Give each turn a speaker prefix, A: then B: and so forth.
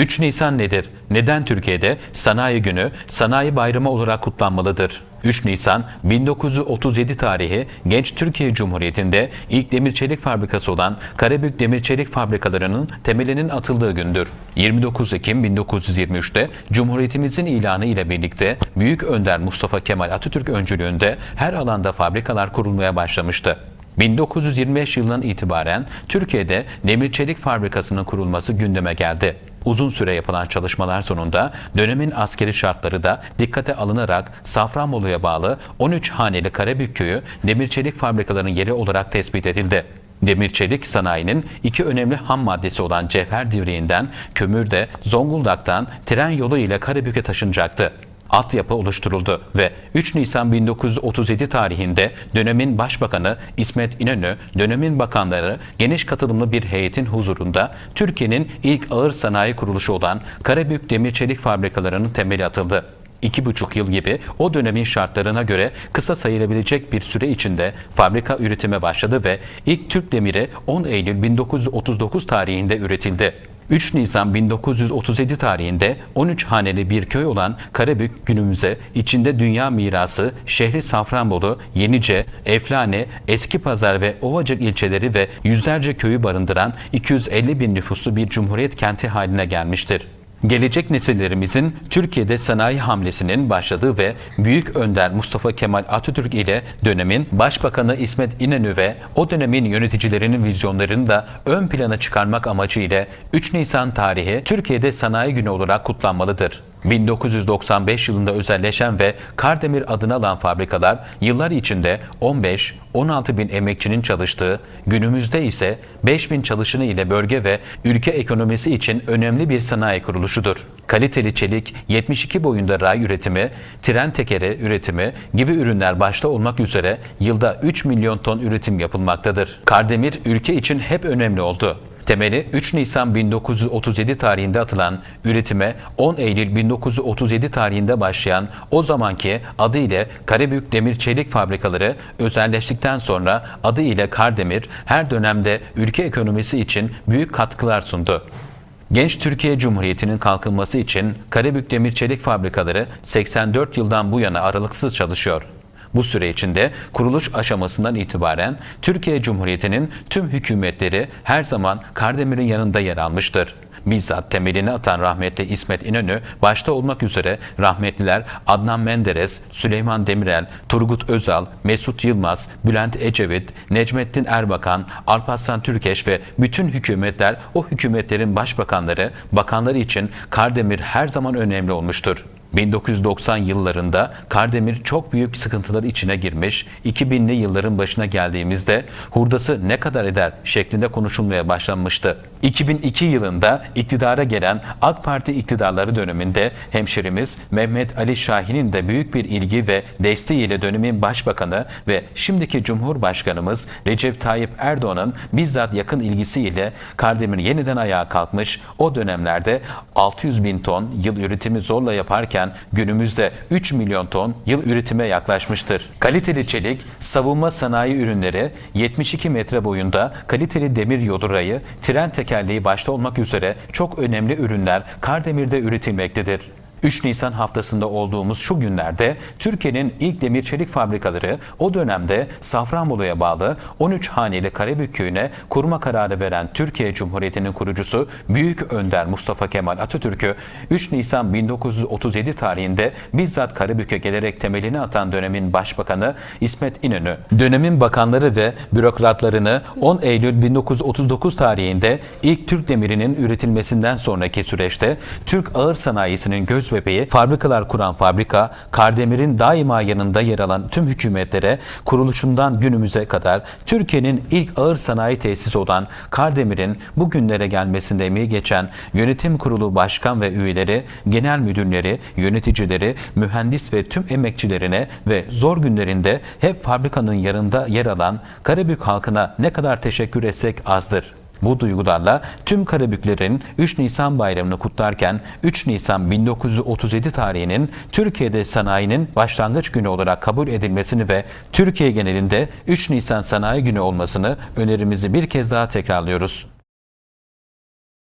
A: 3 Nisan nedir? Neden Türkiye'de Sanayi Günü, Sanayi Bayramı olarak kutlanmalıdır? 3 Nisan 1937 tarihi Genç Türkiye Cumhuriyeti'nde ilk demir çelik fabrikası olan Karabük Demir Çelik Fabrikalarının temelinin atıldığı gündür. 29 Ekim 1923'te Cumhuriyetimizin ilanı ile birlikte Büyük Önder Mustafa Kemal Atatürk öncülüğünde her alanda fabrikalar kurulmaya başlamıştı. 1925 yılından itibaren Türkiye'de demir çelik fabrikasının kurulması gündeme geldi. Uzun süre yapılan çalışmalar sonunda dönemin askeri şartları da dikkate alınarak Safranbolu'ya bağlı 13 haneli Karabük köyü demir fabrikalarının yeri olarak tespit edildi. Demir çelik sanayinin iki önemli ham maddesi olan cevher divriğinden kömür de Zonguldak'tan tren yolu ile Karabük'e taşınacaktı altyapı oluşturuldu ve 3 Nisan 1937 tarihinde dönemin Başbakanı İsmet İnönü, dönemin bakanları geniş katılımlı bir heyetin huzurunda Türkiye'nin ilk ağır sanayi kuruluşu olan Karabük Demir Çelik Fabrikalarının temeli atıldı. İki buçuk yıl gibi o dönemin şartlarına göre kısa sayılabilecek bir süre içinde fabrika üretime başladı ve ilk Türk demiri 10 Eylül 1939 tarihinde üretildi. 3 Nisan 1937 tarihinde 13 haneli bir köy olan Karabük günümüze içinde dünya mirası şehri Safranbolu, Yenice, Eflane, Eski Pazar ve Ovacık ilçeleri ve yüzlerce köyü barındıran 250 bin nüfuslu bir cumhuriyet kenti haline gelmiştir. Gelecek nesillerimizin Türkiye'de sanayi hamlesinin başladığı ve Büyük Önder Mustafa Kemal Atatürk ile dönemin Başbakanı İsmet İnönü ve o dönemin yöneticilerinin vizyonlarını da ön plana çıkarmak amacıyla 3 Nisan tarihi Türkiye'de Sanayi Günü olarak kutlanmalıdır. 1995 yılında özelleşen ve Kardemir adını alan fabrikalar yıllar içinde 15-16 bin emekçinin çalıştığı, günümüzde ise 5 bin çalışanı ile bölge ve ülke ekonomisi için önemli bir sanayi kuruluşudur. Kaliteli çelik, 72 boyunda ray üretimi, tren tekeri üretimi gibi ürünler başta olmak üzere yılda 3 milyon ton üretim yapılmaktadır. Kardemir ülke için hep önemli oldu. Temeli 3 Nisan 1937 tarihinde atılan üretime 10 Eylül 1937 tarihinde başlayan o zamanki adı ile Karabük Demir Çelik Fabrikaları özelleştikten sonra adı ile Kardemir her dönemde ülke ekonomisi için büyük katkılar sundu. Genç Türkiye Cumhuriyeti'nin kalkınması için Karabük Demir Çelik Fabrikaları 84 yıldan bu yana aralıksız çalışıyor. Bu süre içinde kuruluş aşamasından itibaren Türkiye Cumhuriyeti'nin tüm hükümetleri her zaman Kardemir'in yanında yer almıştır. Bizzat temelini atan rahmetli İsmet İnönü başta olmak üzere rahmetliler Adnan Menderes, Süleyman Demirel, Turgut Özal, Mesut Yılmaz, Bülent Ecevit, Necmettin Erbakan, Alparslan Türkeş ve bütün hükümetler o hükümetlerin başbakanları, bakanları için Kardemir her zaman önemli olmuştur. 1990 yıllarında Kardemir çok büyük sıkıntılar içine girmiş, 2000'li yılların başına geldiğimizde hurdası ne kadar eder şeklinde konuşulmaya başlanmıştı. 2002 yılında iktidara gelen AK Parti iktidarları döneminde hemşerimiz Mehmet Ali Şahin'in de büyük bir ilgi ve desteğiyle dönemin başbakanı ve şimdiki Cumhurbaşkanımız Recep Tayyip Erdoğan'ın bizzat yakın ilgisiyle Kardemir yeniden ayağa kalkmış, o dönemlerde 600 bin ton yıl üretimi zorla yaparken günümüzde 3 milyon ton yıl üretime yaklaşmıştır. Kaliteli çelik, savunma sanayi ürünleri, 72 metre boyunda kaliteli demir yodurayı, tren tekerleği başta olmak üzere çok önemli ürünler Kardemir'de üretilmektedir. 3 Nisan haftasında olduğumuz şu günlerde Türkiye'nin ilk demir çelik fabrikaları o dönemde Safranbolu'ya bağlı 13 haneli Karabük köyüne kurma kararı veren Türkiye Cumhuriyeti'nin kurucusu Büyük Önder Mustafa Kemal Atatürk'ü 3 Nisan 1937 tarihinde bizzat Karabük'e gelerek temelini atan dönemin başbakanı İsmet İnönü, dönemin bakanları ve bürokratlarını 10 Eylül 1939 tarihinde ilk Türk demirinin üretilmesinden sonraki süreçte Türk ağır sanayisinin göz bebeği fabrikalar kuran fabrika, Kardemir'in daima yanında yer alan tüm hükümetlere kuruluşundan günümüze kadar Türkiye'nin ilk ağır sanayi tesisi olan Kardemir'in bugünlere gelmesinde emeği geçen yönetim kurulu başkan ve üyeleri, genel müdürleri, yöneticileri, mühendis ve tüm emekçilerine ve zor günlerinde hep fabrikanın yanında yer alan Karabük halkına ne kadar teşekkür etsek azdır. Bu duygularla tüm Karabüklerin 3 Nisan bayramını kutlarken 3 Nisan 1937 tarihinin Türkiye'de sanayinin başlangıç günü olarak kabul edilmesini ve Türkiye genelinde 3 Nisan Sanayi Günü olmasını önerimizi bir kez daha tekrarlıyoruz.